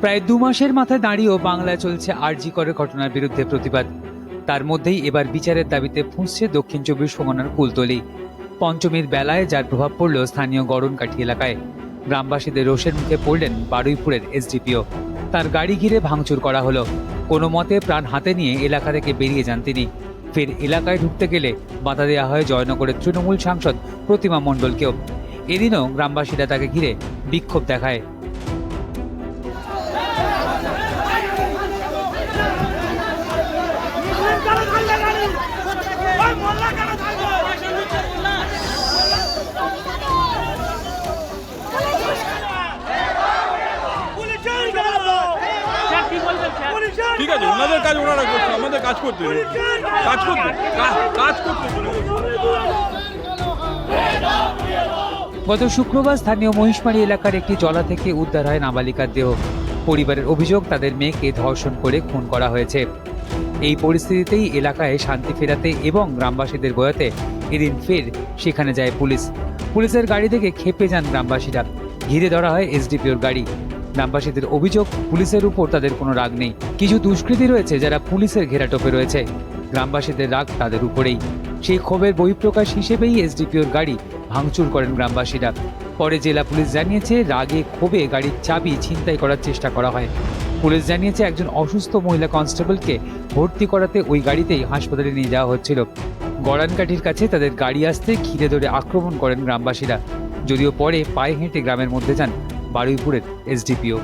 প্রায় দু মাসের মাথায় দাঁড়িয়েও বাংলায় চলছে আরজি করের ঘটনার বিরুদ্ধে প্রতিবাদ। তার মধ্যেই এবার বিচারের দাবিতে ফুঁসছে দক্ষিণ চব্বিশ পরগনার কুলতলি। পঞ্চমীর বেলায় যার প্রভাব পড়ল স্থানীয় গড়নকাঠি এলাকায়। গ্রামবাসীদের রোষের মুখে পড়লেন বারুইপুরের এসডিপিও। তার গাড়ি ঘিরে ভাঙচুর করা হলো। কোনো মতে প্রাণ হাতে নিয়ে এলাকা থেকে বেরিয়ে যান তিনি। ফের এলাকায় ঢুকতে গেলে বাধা দেওয়া হয় জয়নগরের তৃণমূল সাংসদ প্রতিমা মণ্ডলকেও। এদিনও গ্রামবাসীরা তাকে ঘিরে বিক্ষোভ দেখায়। ঠিক আছে, ওনাদের কাজ ওনারা করছে আমাদের কাজ করতে কাজ করতে কাজ করতে গত শুক্রবার স্থানীয় মহিষমারী এলাকার একটি জলা থেকে উদ্ধার হয় নাবালিকার দেহ। পরিবারের অভিযোগ, তাদের মেয়েকে ধর্ষণ করে খুন করা হয়েছে। এই পরিস্থিতিতেই এলাকায় শান্তি ফেরাতে এবং গ্রামবাসীদের বয়াতে এদিন ফের সেখানে যায় পুলিশ। পুলিশের গাড়ি থেকে খেপে যান গ্রামবাসীরা। ঘিরে ধরা হয় এসডিপিওর গাড়ি। গ্রামবাসীদের অভিযোগ, পুলিশের উপর তাদের কোনো রাগ নেই। কিছু দুষ্কৃতী রয়েছে যারা পুলিশের ঘেরাটোপে রয়েছে। গ্রামবাসীদের রাগ তাদের উপরেই। সেই ক্ষোভের বহিঃপ্রকাশ হিসেবেই এসডিপিওর গাড়ি ভাঙচুর করেন গ্রামবাসীরা। পরে জেলা পুলিশ জানিয়েছে, রাগে ক্ষোভে গাড়ির চাবি ছিনতাই করার চেষ্টা করা হয়। পুলিশ জানিয়েছে, একজন অসুস্থ মহিলা কনস্টেবলকে ভর্তি করাতে ওই গাড়িতেই হাসপাতালে নিয়ে যাওয়া হচ্ছিল। গড়ানকাঠির কাছে তাদের গাড়ি আসতে ঘিরে ধরে আক্রমণ করেন গ্রামবাসীরা। যদিও পরে পায়ে হেঁটে গ্রামের মধ্যে যান। বারুইপুরের এসডিপিও।